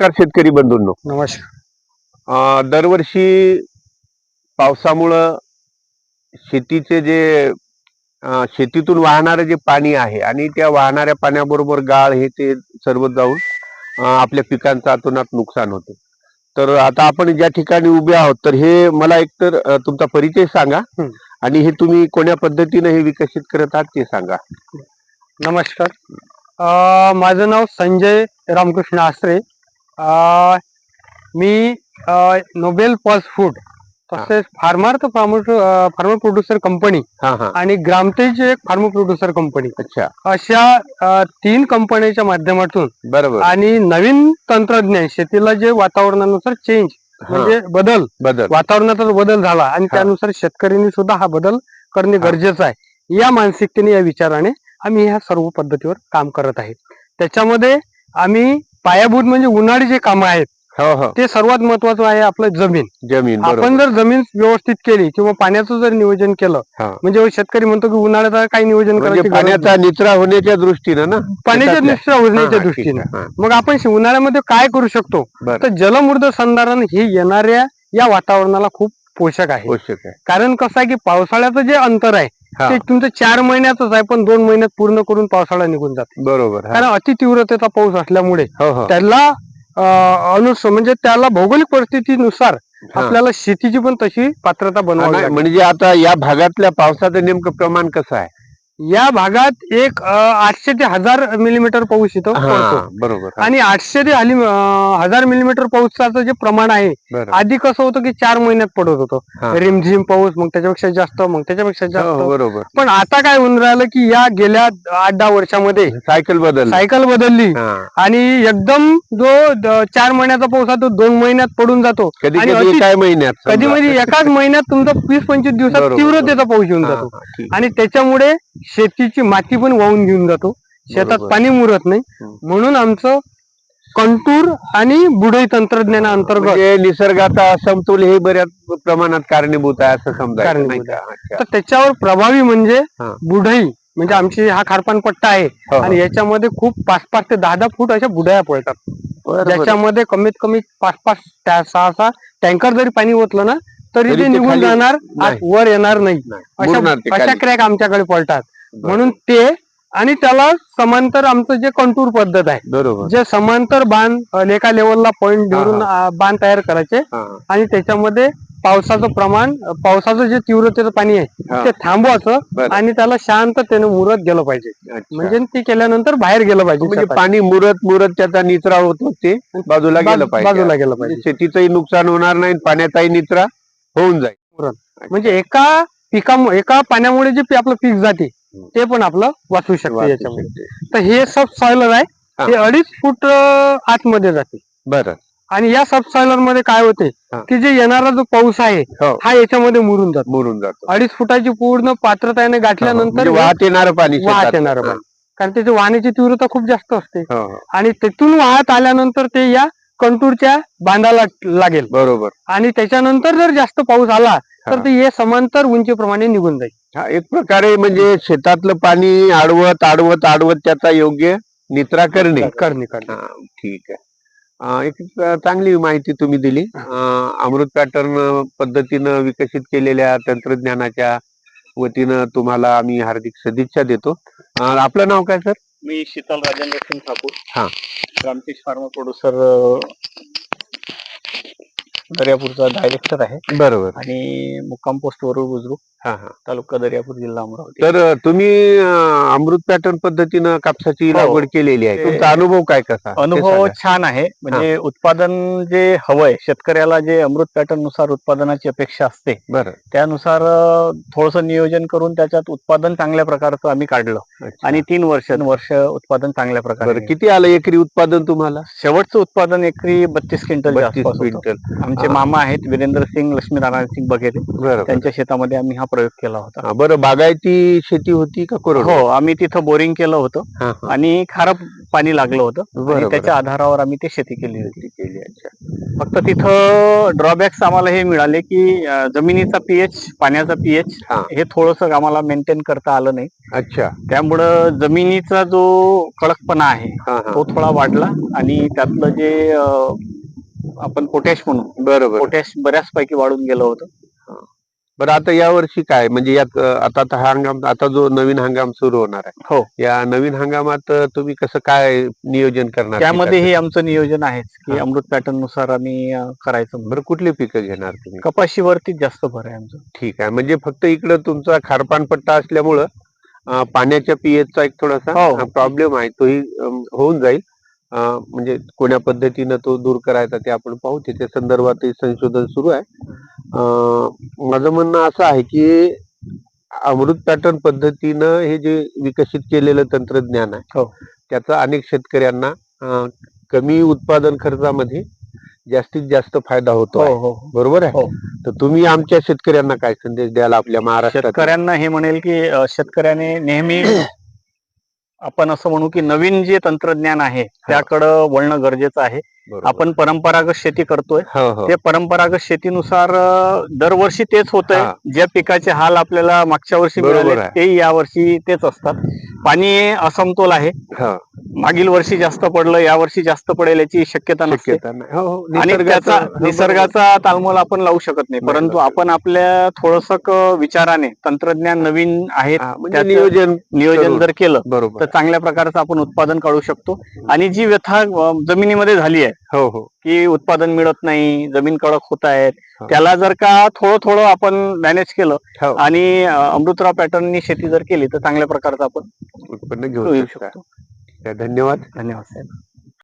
नमस्कार शेतकरी बंधूंनो. नमस्कार. दरवर्षी पावसामुळं शेतीचे जे शेतीतून वाहणारं जे पाणी आहे आणि त्या वाहणाऱ्या पाण्याबरोबर गाळ हे ते सर्व जाऊन आपल्या पिकांचं अतोनात नुकसान होते. तर आता आपण ज्या ठिकाणी उभे आहोत तर हे मला एकतर अं, तुमचा परिचय सांगा. आणि हे तुम्ही कोण्या पद्धतीने हे विकसित करत आहात ते सांगा. नमस्कार. माझं नाव संजय रामकृष्ण आसरे. मी नोबेल पॉज फूड तसेच फार्मर तर फार्मर फार्मर प्रोड्युसर कंपनी आणि ग्रामतेज एक फार्मर प्रोड्युसर कंपनी अच्छा. अशा तीन कंपन्यांच्या माध्यमातून बरोबर. आणि नवीन तंत्रज्ञान शेतीला जे वातावरणानुसार चेंज म्हणजे बदल बदल. वातावरणातच बदल झाला आणि. त्यानुसार शेतकऱ्यांनी सुद्धा हा बदल करणे. गरजेचं आहे. या मानसिकतेने या विचाराने आम्ही ह्या सर्व पद्धतीवर काम करत आहे. त्याच्यामध्ये आम्ही पायाभूत म्हणजे उन्हाळी जे कामं आहेत हो हो. ते सर्वात महत्वाचं आहे आपलं जमीन. जमीन आपण बरोबर. जर जमीन व्यवस्थित केली किंवा पाण्याचं जर नियोजन केलं हा. म्हणजे शेतकरी म्हणतो की उन्हाळ्यात काही नियोजन म्हणजे करायची गरज पाण्याचा नाही. निचरा होण्याच्या दृष्टीनं ना? पाण्याच्या शेतातल्या. निष्ठा होण्याच्या हा, हा, ठीक दृष्टीने. हा, मग आपण शे- उन्हाळ्यामध्ये काय करू शकतो? बरं. तर जलमृद संधारण हे येणाऱ्या या वातावरणाला खूप पोषक आहे. पोषक आहे. कारण कसं आहे की पावसाळ्याचं जे अंतर आहे ते तुमचं चार महिन्यातच आहे पण दोन महिन्यात पूर्ण करून पावसाळा निघून जाते बरोबर. कारण अति तीव्रतेचा पाऊस असल्यामुळे हो हो त्याला अनुस म्हणजे त्याला भौगोलिक परिस्थितीनुसार. आपल्याला शेतीची पण तशी पात्रता बनवावी. म्हणजे आता या भागातल्या पावसाचं नेमकं प्रमाण कसं आहे या भागात एक आठशे ते हजार मिलीमीटर पाऊस इथं पडतो. बरोबर आणि आठशे ते हजार मिलीमीटर पाऊसाचं जे प्रमाण आहे. आधी कसं होतं की चार महिन्यात पडत. होतं. रिमझिम पाऊस मग त्याच्यापेक्षा जास्त मग त्याच्यापेक्षा हो, जास्त. बरोबर. पण आता काय होऊन राहिलं की या गेल्या आठ दहा वर्षामध्ये सायकल बदल सायकल बदलली. आणि एकदम जो चार महिन्याचा पाऊस आहे तो दोन महिन्यात पडून जातो. कधी काय महिन्यात कधी. म्हणजे एकाच महिन्यात तुमचा वीस पंचवीस दिवसात तीव्रतेचा पाऊस येऊन जातो. आणि त्याच्यामुळे शेतीची माती पण वाहून घेऊन जातो. शेतात. पाणी मुरत नाही. म्हणून आमचं कंटूर आणि बुडई तंत्रज्ञानाअंतर्गत म्हणजे निसर्गाचा असमतोल हे बऱ्याच प्रमाणात कारणीभूत आहे असं समजा तर त्याच्यावर प्रभावी म्हणजे हा. बुढई म्हणजे आमची हा खारपान पट्टा आहे. हो, आणि याच्यामध्ये खूप पाच पाच ते दहा दहा फूट अशा बुडया पडतात ज्याच्यामध्ये कमीत कमी पाच पाच सहा सहा टँकर जरी पाणी ओतलं ना तरी ते निघून जाणार. आत वर येणार नाही. अशा अशा क्रॅक आमच्याकडे पडतात. म्हणून ते आणि त्याला समांतर आमचं जे कंटूर पद्धत आहे बरोबर. जे समांतर बांध अं, एका लेवलला पॉइंट धरून अं, बांध तयार करायचे हा, आणि त्याच्यामध्ये पावसाचं प्रमाण अं, पावसाचं जे तीव्रतेचं पाणी आहे. ते थांबवायचं बरं. आणि त्याला शांततेने मुरत गेलं पाहिजे. अच्छा. म्हणजे ते केल्यानंतर बाहेर गेलं पाहिजे म्हणजे. पाणी मुरत मुरत त्याचा निचरा होतो ते बाजूला गेलं पाहिजे. बाजूला गेलं म्हणजे पाहिजे. शेतीचंही नुकसान होणार नाही पाण्याचाही निचरा. होऊन जाईल म्हणजे एका पिका एका पाण्यामुळे जे आपलं पीक जाते. ते पण आपलं वाचू शकते याच्यामध्ये. तर हे सब सॉइलर आहे हा. ते अडीच फूट आतमध्ये जाते बरं आणि या सब सॉइलरमध्ये काय होते. की जे येणारा जो पाऊस आहे हो हा याच्यामध्ये मुरून जातो मुरून जातो अडीच फुटाची पूर्ण पात्रताने गाठल्यानंतर म्हणजे वाहत येणारं पाणी वाहत. येणारं. पाणी. कारण त्याची वाहण्याची तीव्रता खूप जास्त असते हो, हो. आणि तिथून वाहत आल्यानंतर ते या कंटूरच्या बांधाला लागेल. बरोबर. आणि त्याच्यानंतर जर जास्त पाऊस आला तर हा. ते हे समांतर उंचीप्रमाणे निघून जाईल. हा एक प्रकारे म्हणजे शेतातलं पाणी आडवत आडवत आडवत त्याचा योग्य निचरा करणे. करणे करणे. हा, ठीक आहे. अं, एक चांगली माहिती तुम्ही दिली. अमृत पॅटर्न पद्धतीनं विकसित केलेल्या तंत्रज्ञानाच्या वतीनं तुम्हाला आम्ही हार्दिक सदिच्छा देतो. आपलं नाव काय सर? मी शीतल राजेंद्र सिंग ठाकूर. हा. ग्रामटेक फार्मा प्रोड्युसर दर्यापूरचा डायरेक्टर आहे. बरोबर. आणि मुक्काम पोस्ट हा हा. तालुका दर्यापूर जिल्हा अमरावती. तर तुम्ही अं, अमृत पॅटर्न पद्धतीनं कापसाची हो. लागवड केलेली आहे. ते- तुमचा अनुभव काय कसा? ते अनुभव सांगा. छान आहे. म्हणजे उत्पादन जे हवंय शेतकऱ्याला जे अमृत पॅटर्ननुसार उत्पादनाची अपेक्षा असते बरं. त्यानुसार थोडस नियोजन करून त्याच्यात उत्पादन चांगल्या प्रकारचं आम्ही काढलं. अच्छा. आणि तीन वर्ष वर्ष उत्पादन चांगल्या प्रकारे बरं. किती आलं एकरी उत्पादन तुम्हाला? शेवटचं उत्पादन एकरी बत्तीस क्विंटल बत्तीस क्विंटल. आमचे. मामा आहेत वीरेंद्र सिंग लक्ष्मी नारायण सिंग बघेरे. त्यांच्या शेतामध्ये आम्ही हा प्रयोग केला होता. हा, बरं बागायती शेती होती का कोरड हो आम्ही तिथं बोरिंग केलं होतं. आणि खारं पाणी लागलं होतं बरं, आणि बरं. त्याच्या आधारावर आम्ही ते शेती केली होती. केली अच्छा. फक्त तिथं ड्रॉबॅक्स आम्हाला हे मिळाले की अं, जमिनीचा पीएच पाण्याचा पीएच हा. हे थोडस आम्हाला मेंटेन करता आलं नाही. अच्छा. त्यामुळं जमिनीचा जो कडकपणा आहे हा हा. तो थोडा वाढला आणि त्यातलं जे अं, आपण पोटॅश म्हणू बरोबर. पोटॅश बऱ्याचपैकी वाढून गेलं होतं. बरं आता या वर्षी काय? म्हणजे यात अं, आता आता हा हंगाम आता जो नवीन हंगाम सुरू होणार आहे. हो. या नवीन हंगामात अं, तुम्ही कसं काय नियोजन करणार? त्यामध्ये? हे आमचं नियोजन आहेच की हा. अमृत पॅटर्ननुसार आम्ही अं, करायचं म्हणून. बरं कुठली पिकं घेणार तुम्ही? कपाशीवरतीच जास्त भर आहे आमचं. ठीक आहे. म्हणजे फक्त इकडं तुमचा खारपान पट्टा असल्यामुळं अं, पाण्याच्या पीएचचा एक थोडासा हो. प्रॉब्लेम आहे. तोही अं, होऊन जाईल. म्हणजे कोण्या पद्धतीनं तो दूर करायचा ते आपण पाहू त्याच्या संदर्भातही संशोधन सुरू आहे माझं म्हणणं असं आहे की अमृत पॅटर्न पद्धतीनं हे जे विकसित केलेलं तंत्रज्ञान आहे हो. त्याचा अनेक शेतकऱ्यांना कमी उत्पादन खर्चामध्ये जास्तीत जास्त फायदा होतो आहे. हो बरोबर आहे हो. तर तुम्ही आमच्या शेतकऱ्यांना काय संदेश द्याल आपल्या महाराष्ट्रात शेतकऱ्यांना हे म्हणेल की शेतकऱ्याने नेहमी आपण असं म्हणू की नवीन जे तंत्रज्ञान आहे त्याकडं वळणं गरजेचं आहे. आपण परंपरागत शेती करतोय. हो हो. ते परंपरागत शेतीनुसार दरवर्षी तेच होत. आहे ज्या पिकाचे हाल आपल्याला मागच्या वर्षी मिळाले आहे. तेही या वर्षी तेच असतात. पाणी असमतोल आहे. हो, मागील वर्षी जास्त पडलं या वर्षी जास्त पडेल याची शक्यता नसते. नाही. हो हो आणि निसर्गाचा- त्याचा. निसर्गाचा तालमोल आपण लावू शकत नाही. परंतु आपण आपल्या थोडस विचाराने तंत्रज्ञान नवीन आहेत हा, म्हणजे नियोजन नियोजन. जर केलं बरोबर. तर चांगल्या प्रकारचं आपण उत्पादन काढू शकतो. आणि जी व्यथा जमिनीमध्ये झाली आहे हो हो. की उत्पादन मिळत नाही जमीन कडक होत आहेत. त्याला जर का थोडं थोडं आपण मॅनेज केलं हो. आणि अमृतराव पॅटर्ननी शेती जर केली तर चांगल्या प्रकारचं आपण उत्पन्न घेऊ शकता. आहे, धन्यवाद. धन्यवाद साहेब.